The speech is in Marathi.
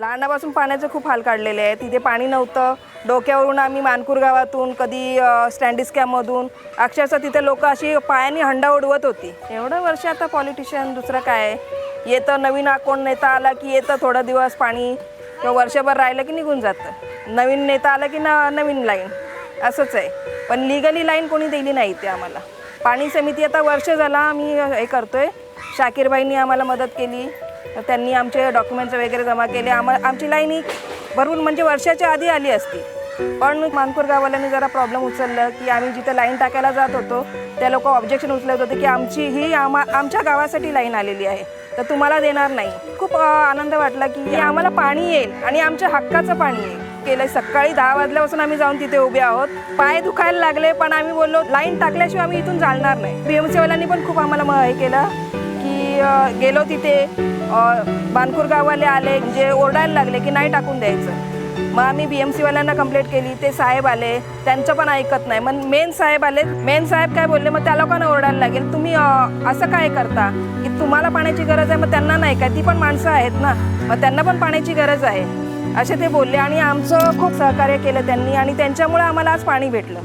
लहानापासून पाण्याचे खूप हाल काढलेले आहे तिथे पाणी नव्हतं. डोक्यावरून आम्ही मानकूर गावातून कधी स्टँडिस कॅममधून अक्षरशः तिथे लोक अशी पायाने हंडा उडवत होती. एवढं वर्ष आता पॉलिटिशियन दुसरं काय आहे? येतं नवीन कोण नेता आला की येतं थोडं दिवस पाणी किंवा वर्षभर राहिलं की निघून जातं. नवीन नेता आला की न नवीन लाईन. असंच आहे. पण लिगली लाईन कोणी दिली नाही ते आम्हाला. पाणी समिती आता वर्ष झाला आम्ही हे करतो आहे शाकीरबाईंनी आम्हाला मदत केली. तर त्यांनी आमचे डॉक्युमेंट्स वगैरे जमा केले. आम्हा आमची लाईन ही भरून म्हणजे वर्षाच्या आधी आली असती. पण मानपूर गावाल्यांनी जरा प्रॉब्लेम उचललं की आम्ही जिथं लाईन टाकायला जात होतो त्या लोक ऑब्जेक्शन उचलत होते की आमची ही आम्हा आमच्या गावासाठी लाईन आलेली आहे. तर तुम्हाला देणार नाही. खूप आनंद वाटला की आम्हाला पाणी येईल आणि आमच्या हक्काचं पाणी येईल. केलं सकाळी दहा वाजल्यापासून आम्ही जाऊन तिथे उभे आहोत. पाय दुखायला लागले पण आम्ही बोललो लाईन टाकल्याशिवाय आम्ही इथून जाणार नाही. पी एम सीवाल्यांनी पण खूप आम्हाला म- हे केलं की गेलो तिथे. अ, आले म्हणजे ओरडायला लागले की नाही टाकून द्यायचं. मग आम्ही बी एम सीवाल्यांना कंप्लेंट केली ते साहेब आले त्यांचं पण ऐकत नाही. मग मेन साहेब आले मेन साहेब काय बोलले मग त्या लोकांना ओरडायला लागेल? तुम्ही असं काय करता? की तुम्हाला पाण्याची गरज आहे मग त्यांना नाही काय? ती पण माणसं आहेत ना? मग त्यांना पण पाण्याची गरज आहे. असे ते बोलले आणि आमचं खूप सहकार्य केलं त्यांनी आणि त्यांच्यामुळे आम्हाला आज पाणी भेटलं.